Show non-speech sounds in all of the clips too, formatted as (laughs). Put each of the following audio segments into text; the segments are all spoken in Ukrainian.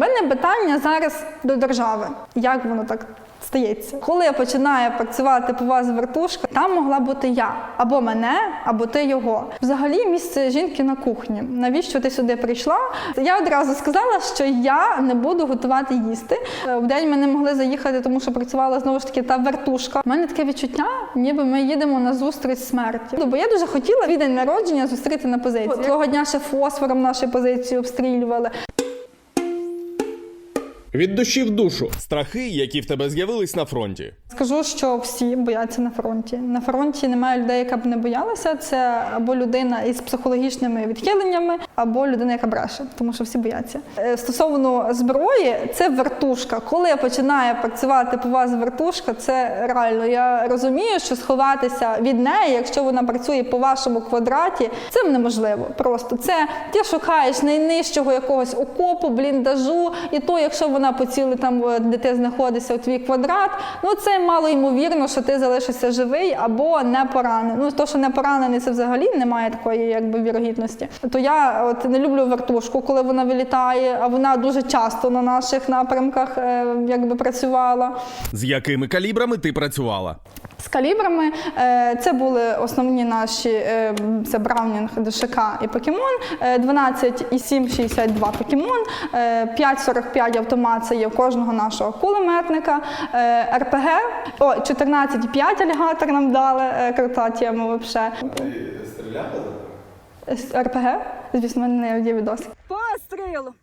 мене питання зараз до держави. Як воно так стається? Коли я починаю працювати по вас вертушка, там могла бути я або мене, або ти його. Взагалі місце жінки на кухні. Навіщо ти сюди прийшла? Я одразу сказала, що я не буду готувати їсти. Е, В день ми не могли заїхати, тому що працювала знову ж таки та вертушка. У мене таке відчуття, ніби ми їдемо на зустріч смерті. Бо я дуже хотіла свій день народження зустріти на позиції. Того дня ще фосфором наші позиції обстрілювали. Від душі в душу. Страхи, які в тебе з'явились на фронті. Скажу, що всі бояться на фронті. На фронті немає людей, яка б не боялася. Це або людина із психологічними відхиленнями, або людина, яка бреше, тому що всі бояться. Е, Стосовно зброї, це вертушка. Коли я починаю працювати по вас вертушка, це реально. Я розумію, що сховатися від неї, якщо вона працює по вашому квадраті, це неможливо. Просто це ти шукаєш найнижчого якогось окопу, бліндажу, і то, якщо вона поцілить там, е, де ти знаходишся у твій квадрат, ну це мало ймовірно, що ти залишишся живий або не поранений. Ну то, що не поранений, це взагалі немає такої якби вірогідності. То я от не люблю вертушку, коли вона вилітає, а вона дуже часто на наших напрямках е, якби працювала. З якими калібрами ти працювала? З калібрами е, це були основні наші це Браунінг, ДШК і Покемон, е, 12,762 Покемон, е, 5,45 автомат це є у кожного нашого кулеметника, е, РПГ, о, 14,5 алігатор нам дали, е, крута тема взагалі. Стріляли? РПГ? Звісно, в мене не є відос. Постріл!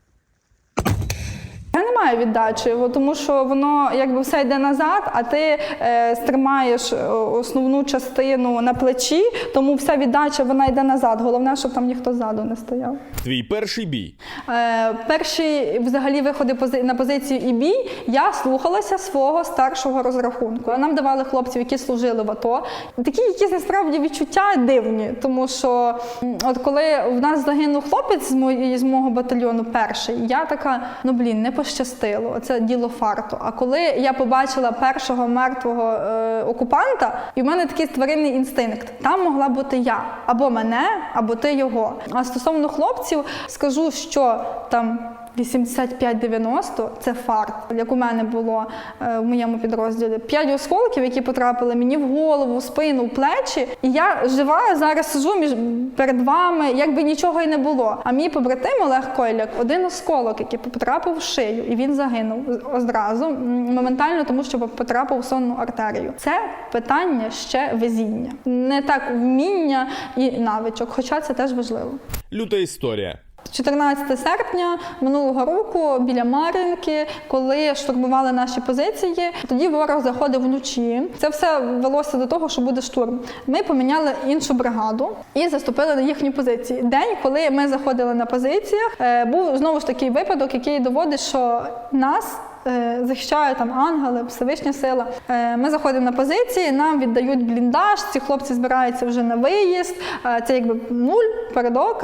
Я не маю віддачі, тому що воно якби все йде назад, а ти е, стримаєш е, основну частину на плечі, тому вся віддача вона йде назад. Головне, щоб там ніхто ззаду не стояв. Твій перший бій. Е, перші взагалі виходи пози- на позицію і бій я слухалася свого старшого розрахунку. Нам давали хлопців, які служили в АТО. Такі якісь насправді відчуття дивні, тому що от коли в нас загинув хлопець з, мої, з мого батальйону перший, я така, ну блін, не пощастило. Це діло фарту. А коли я побачила першого мертвого е, окупанта, і в мене такий тваринний інстинкт. Там могла бути я або мене, або ти його. А стосовно хлопців, скажу, що там. 85-90 – це фарт, як у мене було е, в моєму підрозділі. П'ять осколків, які потрапили мені в голову, в спину, в плечі. І я жива зараз сижу між перед вами, якби нічого і не було. А мій побратим Олег Койляк один осколок, який потрапив в шию, і він загинув одразу моментально, тому що потрапив в сонну артерію. Це питання ще везіння, не так вміння і навичок, хоча це теж важливо. Люта історія. 14 серпня минулого року біля Мар'їнки, коли штурмували наші позиції, тоді ворог заходив вночі. Це все велося до того, що буде штурм. Ми поміняли іншу бригаду і заступили на їхні позиції. День, коли ми заходили на позиціях, е, був знову ж такий випадок, який доводить, що нас. Е, Захищають там ангели, Всевишня сила. Е, Ми заходимо на позиції, нам віддають бліндаж. Ці хлопці збираються вже на виїзд. Е, Це якби нуль, передок.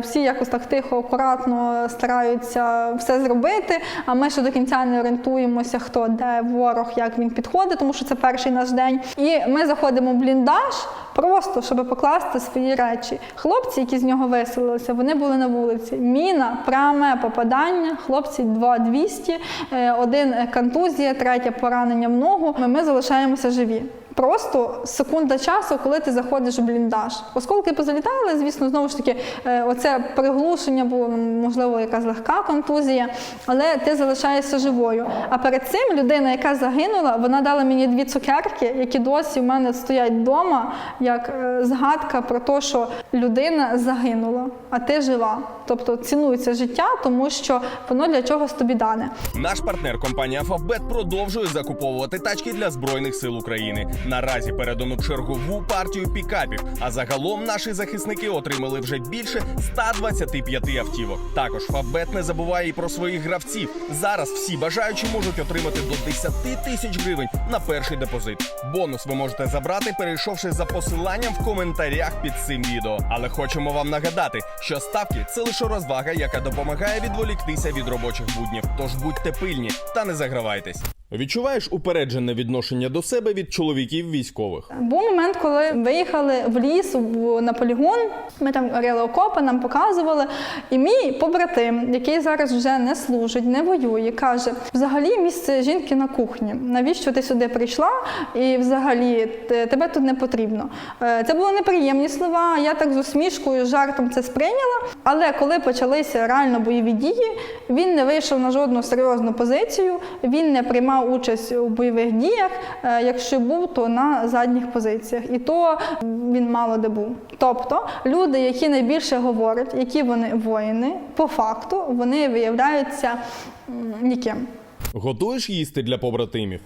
Всі якось так тихо, акуратно стараються все зробити. А ми ще до кінця не орієнтуємося, хто де ворог, як він підходить, тому що це перший наш день. І ми заходимо в бліндаж. Просто щоб покласти свої речі. Хлопці, які з нього виселилися, вони були на вулиці. Міна, пряме попадання, хлопці 2-200, е, один контузія, третє поранення в ногу. Ми, залишаємося живі. Просто секунда часу, коли ти заходиш в бліндаж. Осколки позалітали, звісно, знову ж таки, е, оце приглушення було, можливо, якась легка контузія, але ти залишаєшся живою. А перед цим людина, яка загинула, вона дала мені дві цукерки, які досі в мене стоять вдома, як е, згадка про те, що людина загинула, а ти жива. Тобто цінується життя, тому що воно для чогось тобі дане. Наш партнер компанія Фавбет продовжує закуповувати тачки для збройних сил України. Наразі передано чергову партію пікапів. А загалом наші захисники отримали вже більше 125 автівок. Також Фавбет не забуває і про своїх гравців. Зараз всі бажаючі можуть отримати до 10 тисяч гривень на перший депозит. Бонус ви можете забрати, перейшовши за посиланням в коментарях під цим відео. Але хочемо вам нагадати, що ставки це лише розвага, яка допомагає відволіктися від робочих буднів. Тож будьте пильні та не загравайтесь. Відчуваєш упереджене відношення до себе від чоловіків військових. Був момент, коли виїхали в ліс на полігон. Ми там рили окопи, нам показували. І мій побратим, який зараз вже не служить, не воює, каже: взагалі місце жінки на кухні. Навіщо ти сюди прийшла? І взагалі тебе тут не потрібно. Е, Це були неприємні слова. Я так з усмішкою, жартом це сприйняла. Але коли почалися реально бойові дії, він не вийшов на жодну серйозну позицію, він не приймав участь у бойових діях. Е, Якщо був, то на задніх позиціях. І то він мало де був. Тобто люди, які найбільше говорять, які вони воїни, по факту вони виявляються ніким. Готуєш їсти для побратимів?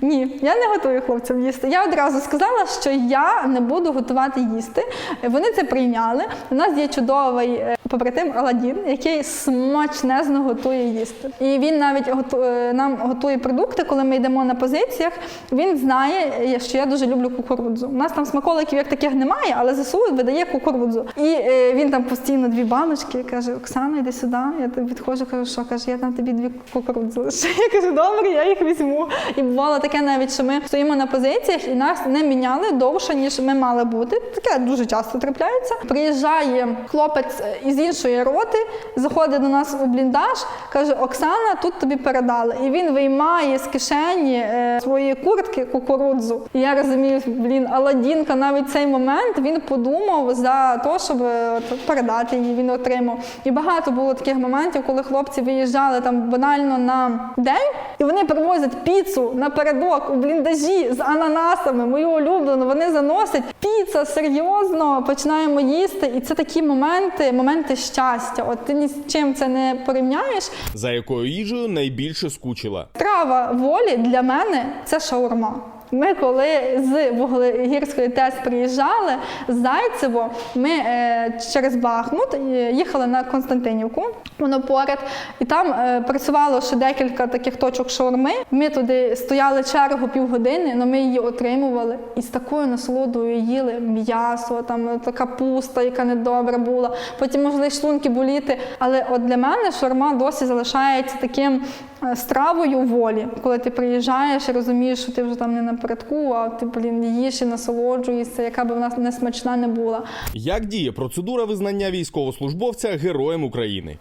Ні, я не готую хлопцям їсти. Я одразу сказала, що я не буду готувати їсти. Вони це прийняли. У нас є чудовий е, побратим Аладдін, який смачнезно готує їсти. І він навіть е, нам готує продукти, коли ми йдемо на позиціях. Він знає, е, що я дуже люблю кукурудзу. У нас там смаколиків як таких немає, але ЗСУ видає кукурудзу. І він там постійно дві баночки каже: Оксана, йди сюди. Я підходжу, кажу, що каже, я там тобі дві кукурудзи. (laughs) Я кажу, добре, я їх візьму. І бувало таке навіть, що ми стоїмо на позиціях і нас не міняли довше, ніж ми мали бути. Таке дуже часто трапляється. Приїжджає хлопець е, із іншої роти, заходить до нас у бліндаж, каже: Оксана, тут тобі передали. І він виймає з кишені е, своєї куртки кукурудзу. І я розумію, блін, Аладдінка навіть цей момент він подумав за те, щоб е, от передати її. Він отримав. І багато було таких моментів, коли хлопці виїжджали там банально на день, і вони привозять піцу напередок у бліндажі з ананасами, мою улюблену. Вони заносять піца серйозно, починаємо їсти. І це такі моменти, моменти щастя. От ти ні з чим це не порівняєш. За якою їжею найбільше скучила? Трава волі для мене це шаурма. Ми коли з Вуглегірської ТЕС приїжджали з Зайцево, ми е, через Бахмут е, їхали на Константинівку, воно поряд, і там е, працювало ще декілька таких точок шаурми. Ми туди стояли чергу півгодини, але ми її отримували і з такою насолодою їли м'ясо, там та капуста, яка недобра була. Потім могли й шлунки боліти. Але от для мене шаурма досі залишається таким стравою волі, коли ти приїжджаєш і розумієш, що ти вже там не напередку, а ти блін їш і насолоджуєшся, яка би вона не смачна не була. Як діє процедура визнання військовослужбовця Героєм України?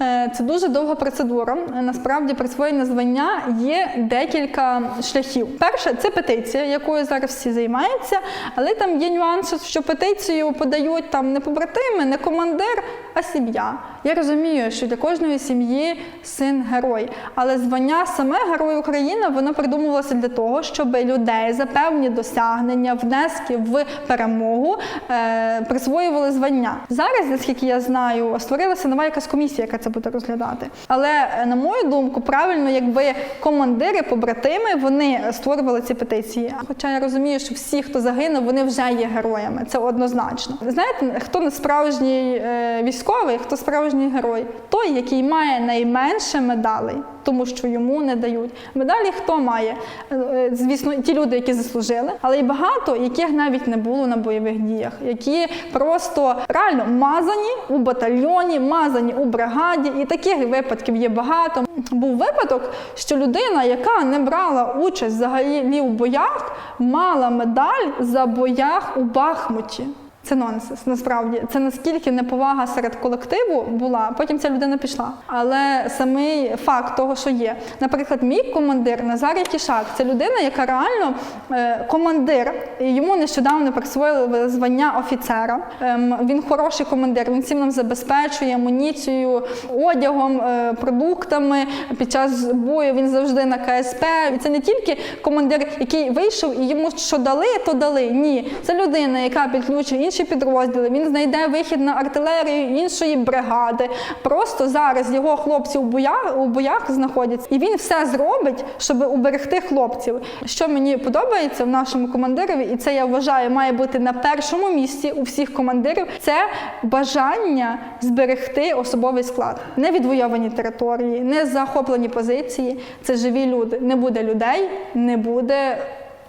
Е, Це дуже довга процедура. Е, Насправді присвоєння звання є декілька шляхів. Перше це петиція, якою зараз всі займаються, але там є нюанси, що петицію подають там не побратими, не командир, а сім'я. Я розумію, що для кожної сім'ї син герой, але звання саме Герой України воно придумувалося для того, щоб людей за певні досягнення, внески в перемогу е, присвоювали звання. Зараз, наскільки я знаю, створилася нова якась комісія, яка це буде розглядати. Але е, на мою думку, правильно, якби командири, побратими, вони створювали ці петиції. Хоча я розумію, що всі, хто загинув, вони вже є героями. Це однозначно. Знаєте, хто не справжній е, військовий, хто справжній герой? Той, який має найменше медалей. Тому що йому не дають медалі. Хто має? Е, Звісно, ті люди, які заслужили, але й багато, яких навіть не було на бойових діях, які просто реально мазані у батальйоні, мазані у бригаді, і таких випадків є багато. Був випадок, що людина, яка не брала участь взагалі у боях, мала медаль за боях у Бахмуті. Це нонсенс, насправді. Це наскільки неповага серед колективу була. Потім ця людина пішла. Але самий факт того, що є. Наприклад, мій командир Назарій Кішак це людина, яка реально е, командир. Йому нещодавно присвоїли звання офіцера. Ем, він хороший командир. Він всім нам забезпечує амуніцією, одягом, е, продуктами. Під час бою він завжди на КСП. І це не тільки командир, який вийшов і йому що дали, то дали. Ні, це людина, яка підключує інші підрозділи. Він знайде вихід на артилерію іншої бригади. Просто зараз його хлопці у боях у боях знаходяться, і він все зробить, щоб уберегти хлопців. Що мені подобається в нашому командирові, і це я вважаю, має бути на першому місці у всіх командирів. Це бажання зберегти особовий склад, не відвойовані території, не захоплені позиції. Це живі люди. Не буде людей, не буде.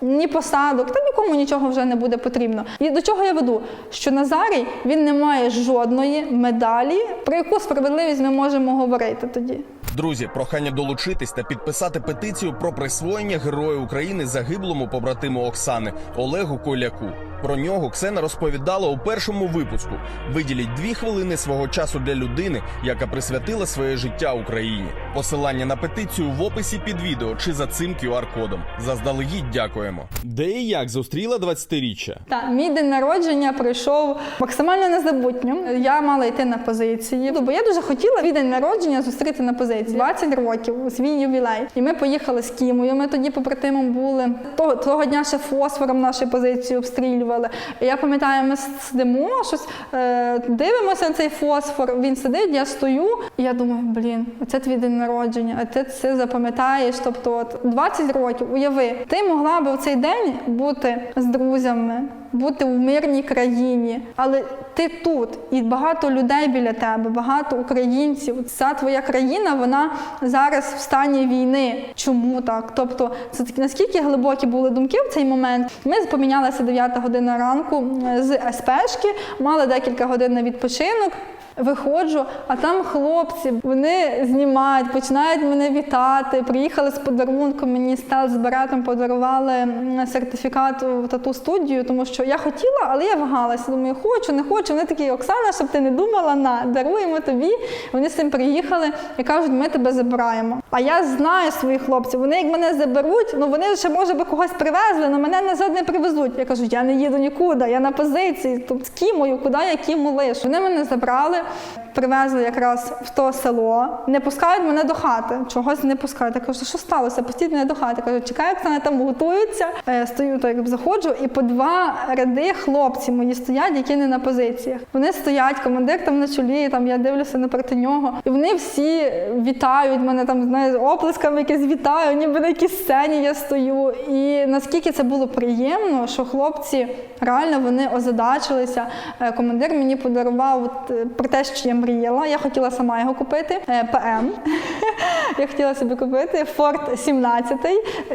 Ні посадок, та нікому нічого вже не буде потрібно. І до чого я веду? Що Назарій він не має жодної медалі, про яку справедливість ми можемо говорити тоді. Друзі, прохання долучитись та підписати петицію про присвоєння Героя України загиблому побратиму Оксани Олегу Коляку. Про нього Ксена розповідала у першому випуску. Виділіть дві хвилини свого часу для людини, яка присвятила своє життя Україні. Посилання на петицію в описі під відео чи за цим QR-кодом. Заздалегідь дякуємо. Де і як зустріла 20-річчя? Так, мій день народження пройшов максимально незабутньо. Я мала йти на позиції, бо я дуже хотіла свій день народження зустріти на позиції. 20 років, свій ювілей. І ми поїхали з Кімою. Ми тоді побратимом були. Того, того дня ще фосфором наші позиції обстрілювали. І я пам'ятаю, ми сидимо, щось е, дивимося на цей фосфор. Він сидить, я стою, і я думаю, блін, оце твій день народження, а ти це запам'ятаєш. Тобто, от 20 років, уяви, ти могла би в цей день бути з друзями, бути в мирній країні, але ти тут, і багато людей біля тебе, багато українців. Ця твоя країна, вона зараз в стані війни. Чому так? Тобто, це наскільки глибокі були думки в цей момент. Ми помінялися 9 година ранку е, з СПшки, мали декілька годин на відпочинок. Виходжу, а там хлопці, вони знімають, починають мене вітати. Приїхали з подарунком, мені стал з беретом подарували сертифікат в тату студію, тому що я хотіла, але я вагалася. Думаю, хочу, не хочу. Вони такі, Оксана, щоб ти не думала, на даруємо тобі. Вони з цим приїхали і кажуть, ми тебе забираємо. А я знаю своїх хлопців. Вони як мене заберуть, ну вони ще може би когось привезли, але мене назад не привезуть. Я кажу, я не їду нікуди, я на позиції. Тут з кімою, куди я кіму лишу. Вони мене забрали. Привезли якраз в то село, не пускають мене до хати. Чогось не пускають. Я кажу, що сталося? Пустіть мене до хати. Кажу, чекаю, як вони там готуються. Е, Стою так, заходжу, і по два ряди хлопці мої стоять, які не на позиціях. Вони стоять, командир там на чолі, там я дивлюся напроти нього. І вони всі вітають мене там знаєш, оплесками якісь вітаю, ніби на якійсь сцені я стою. І наскільки це було приємно, що хлопці реально вони озадачилися. Е, Командир мені подарував е, про те, що я мріяла. Я хотіла сама його купити. Е, ПМ. (laughs) я хотіла собі купити Форд 17.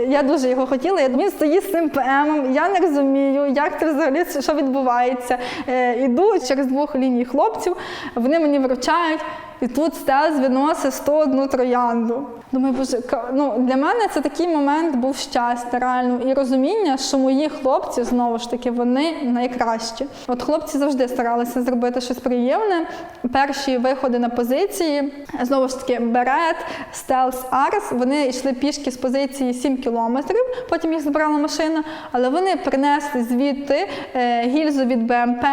Я дуже його хотіла. Я думаю, стоїть з цим ПМ. Я не розумію, як це взагалі що відбувається. Е, Іду через двох ліній хлопців, вони мені вручають. І тут стез виносить 101 троянду. Думаю, боже, ну для мене це такий момент був щастя, реально, і розуміння, що мої хлопці знову ж таки вони найкращі. От хлопці завжди старалися зробити щось приємне. Перші виходи на позиції, знову ж таки, берет, стелс Арс. Вони йшли пішки з позиції 7 кілометрів. Потім їх забрала машина, але вони принесли звідти е, гільзу від БМП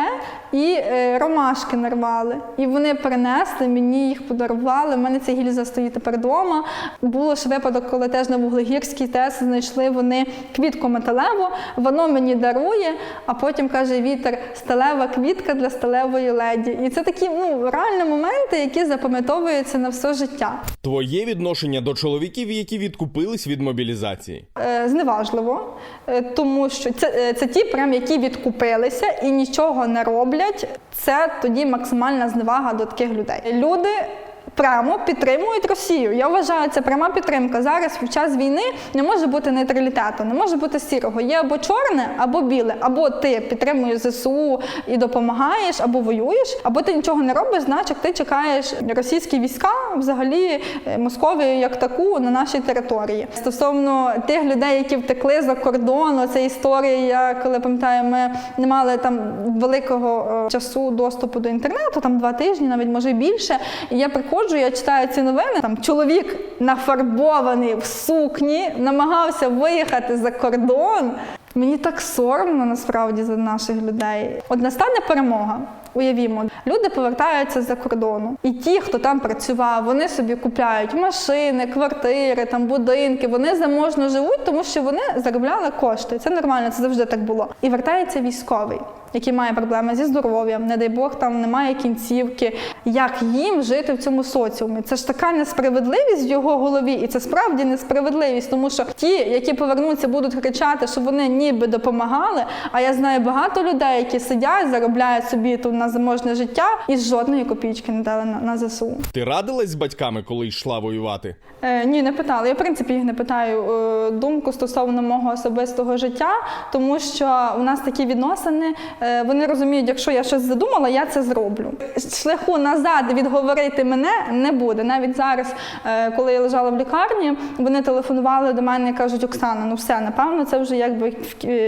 і е, ромашки нарвали. І вони принесли, мені їх подарували. У мене ця гільза стоїть тепер вдома. Було ж випадок, коли теж на Вуглегірській ТЕС знайшли вони квітку металеву, воно мені дарує, а потім каже вітер сталева квітка для сталевої леді. І це такі ну, реальні моменти, які запам'ятовуються на все життя. Твоє відношення до чоловіків, які відкупились від мобілізації. Е, зневажливо, е, тому що це, е, це ті, прям, які відкупилися і нічого не роблять. Це тоді максимальна зневага до таких людей. Люди. で Прямо підтримують Росію. Я вважаю, це пряма підтримка. Зараз в час війни не може бути нейтралітету, не може бути сірого. Є або чорне, або біле. Або ти підтримуєш ЗСУ і допомагаєш, або воюєш, або ти нічого не робиш, значить ти чекаєш російські війська, взагалі е, Московію як таку на нашій території. Стосовно тих людей, які втекли за кордон, це історія. Я коли пам'ятаю, ми не мали там великого е, часу доступу до інтернету, там два тижні, навіть може більше. І я приходжу, я читаю ці новини. Там чоловік нафарбований в сукні, намагався виїхати за кордон. Мені так соромно насправді за наших людей. От настане перемога. Уявімо, люди повертаються за кордону, і ті, хто там працював, вони собі купляють машини, квартири, там будинки. Вони заможно живуть, тому що вони заробляли кошти. Це нормально, це завжди так було. І вертається військовий, який має проблеми зі здоров'ям, не дай Бог, там немає кінцівки. Як їм жити в цьому соціумі? Це ж така несправедливість в його голові, і це справді несправедливість, тому що ті, які повернуться, будуть кричати, що вони ніби допомагали. А я знаю багато людей, які сидять, заробляють собі ту на заможне життя і жодної копійки не дали на, на ЗСУ. Ти радилась з батьками, коли йшла воювати? Е, ні, не питали. Я в принципі їх не питаю е, думку стосовно мого особистого життя, тому що у нас такі відносини. Е, вони розуміють, якщо я щось задумала, я це зроблю. Шляху назад відговорити мене не буде. Навіть зараз, е, коли я лежала в лікарні, вони телефонували до мене і кажуть: Оксана, ну все, напевно, це вже якби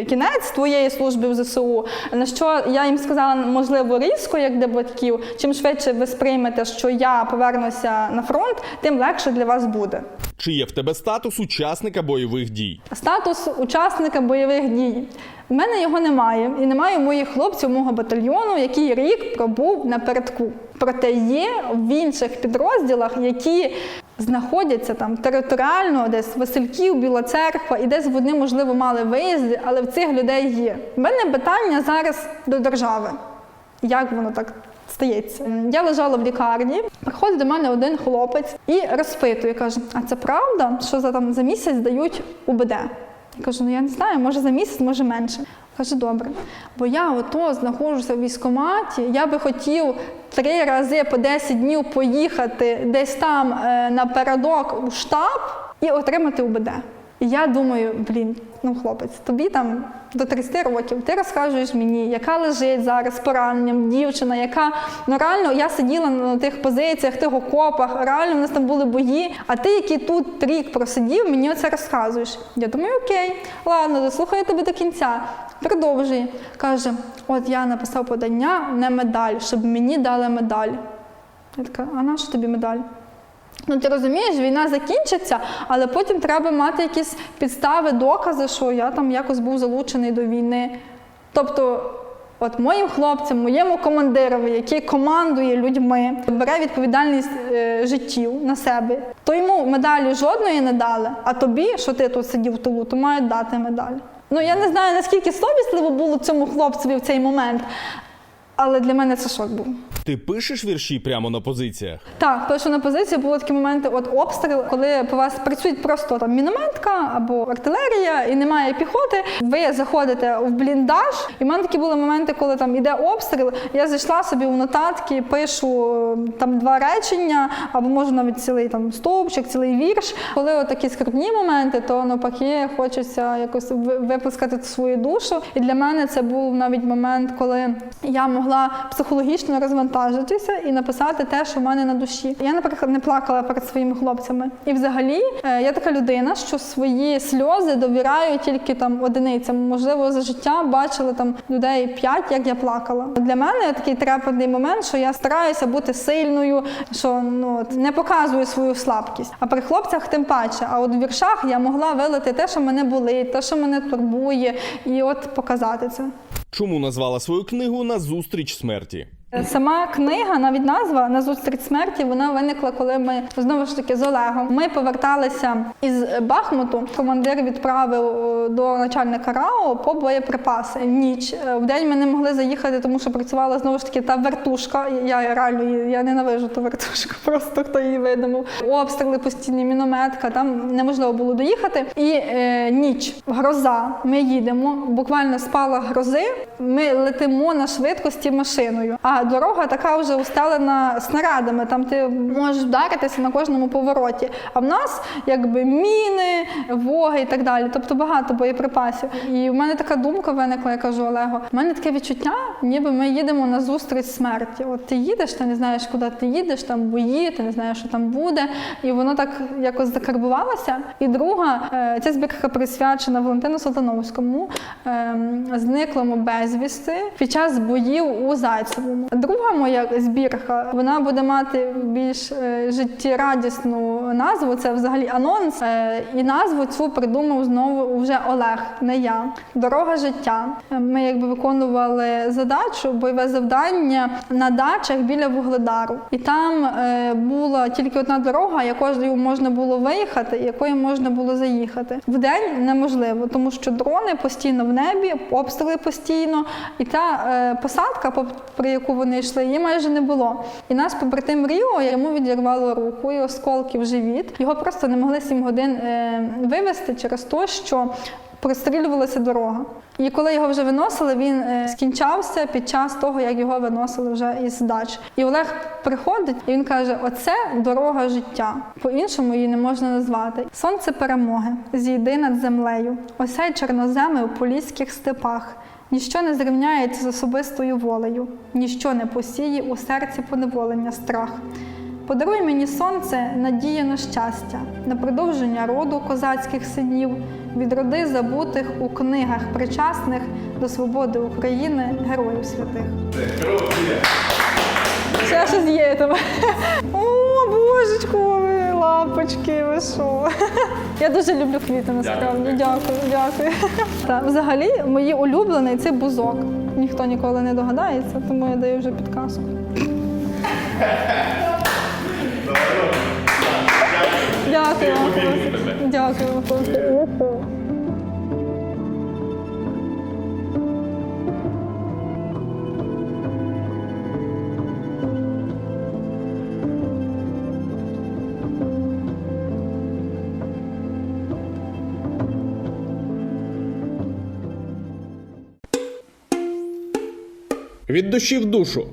кінець твоєї служби в ЗСУ. На що я їм сказала, можливо, різко, як для батьків, чим швидше ви сприймете, що я повернуся на фронт, тим легше для вас буде. Чи є в тебе статус учасника бойових дій? Статус учасника бойових дій. У мене його немає, і немає моїх хлопців мого батальйону, який рік пробув напередку. Проте є в інших підрозділах, які знаходяться там територіально, десь Васильків, Біла Церква, і десь вони, можливо, мали виїзди, але в цих людей є. У мене питання зараз до держави. Як воно так стається? Я лежала в лікарні, приходить до мене один хлопець і розпитує, каже: А це правда, що за там за місяць дають УБД? Я кажу, ну я не знаю, може за місяць, може менше. Каже, добре. Бо я ото знаходжуся в військкоматі, я би хотів три рази по 10 днів поїхати десь там е, напередок у штаб і отримати УБД. І я думаю, блін, ну хлопець, тобі там до 30 років, ти розказуєш мені, яка лежить зараз пораненням дівчина, яка ну реально я сиділа на тих позиціях, тих окопах, реально в нас там були бої. А ти, який тут рік просидів, мені оце розказуєш. Я думаю, окей, ладно, дослухаю тебе до кінця. Продовжує. Каже: от я написав подання на медаль, щоб мені дали медаль. Я така, а на що тобі медаль? Ну, ти розумієш, війна закінчиться, але потім треба мати якісь підстави, докази, що я там якось був залучений до війни. Тобто, от моїм хлопцям, моєму командирові, який командує людьми, бере відповідальність е, життів на себе, то йому медалі жодної не дали, а тобі, що ти тут сидів в тилу, то мають дати медаль. Ну я не знаю, наскільки совісливо було цьому хлопцеві в цей момент, але для мене це шок був. Ти пишеш вірші прямо на позиціях? Так, пишу на позиції були такі моменти, от обстріл, коли по вас працюють просто там мінометка або артилерія, і немає піхоти. Ви заходите в бліндаж, і в мене такі були моменти, коли там іде обстріл. Я зайшла собі у нотатки, пишу е, там два речення, або можу навіть цілий там стовпчик, цілий вірш. Коли от такі скрутні моменти, то навпаки хочеться якось випускати свою душу. І для мене це був навіть момент, коли я могла психологічно розвантажитися і написати те, що в мене на душі. Я, наприклад, не плакала перед своїми хлопцями. І взагалі е, я така людина, що свої сльози довіряю тільки там одиницям. Можливо, за життя бачили там людей п'ять, як я плакала. Для мене такий трепетний момент, що я стараюся бути сильною, що ну не показую свою слабкість. А при хлопцях тим паче. А от в віршах я могла вилити те, що мене болить, те, що мене турбує, і от показати це. Чому назвала свою книгу Назустріч смерті? Сама книга, навіть назва Назустріч смерті, вона виникла, коли ми знову ж таки з Олегом. Ми поверталися із Бахмуту. Командир відправив е, до начальника РАО по боєприпаси. Ніч Е, в день ми не могли заїхати, тому що працювала знову ж таки та вертушка. Я реально я ненавижу ту вертушку, (laughs) просто хто її видумав. Обстріли постійні, мінометка. Там неможливо було доїхати. І е, ніч, гроза. Ми їдемо. Буквально спала грози. Ми летимо на швидкості машиною. А дорога така вже устелена снарядами. Там ти можеш вдаритися на кожному повороті. А в нас якби міни, воги і так далі. Тобто багато боєприпасів. І в мене така думка виникла, я кажу Олегу, в мене таке відчуття, ніби ми їдемо на зустріч смерті. От ти їдеш, ти не знаєш, куди ти їдеш, там бої, ти не знаєш, що там буде. І воно так якось закарбувалося. І друга, е, ця збірка присвячена Валентину Салтановському, ем, зниклому безвісти під час боїв у Зайцевому. Друга моя збірка, вона буде мати більш е, життєрадісну назву. Це взагалі анонс. Е, І назву цю придумав знову вже Олег, не я. Дорога життя. Е, Ми якби виконували задачу, бойове завдання на дачах біля Вугледару. І там була тільки одна дорога, якою можна було виїхати, якою можна було заїхати. Вдень неможливо, тому що дрони постійно в небі, обстріли постійно, і та посадка, по- при яку вони йшли, її майже не було. І наш побратим Ріо йому відірвало руку і осколки в живіт. Його просто не могли 7 годин е, вивезти через те, що прострілювалася дорога. І коли його вже виносили, він е, скінчався під час того, як його виносили вже із дач. І Олег приходить і він каже: Оце дорога життя. По-іншому її не можна назвати. Сонце перемоги зійди над землею. Осяй чорноземи у поліських степах. Ніщо не зрівняється з особистою волею, ніщо не посіє у серці поневолення страх. Подаруй мені сонце, надіяно щастя, на продовження роду козацьких синів, відроди забутих у книгах причасних до свободи України, героїв святих. Ще щось є. О, божечко, лапочки, ви що? (laughs) Я дуже люблю квіти, насправді. Дякую, дякую. (laughs) Та, взагалі, мої улюблений це бузок. Ніхто ніколи не догадається, тому я даю вже підказку. Дякую вам. Дякую вам. Від душі в душу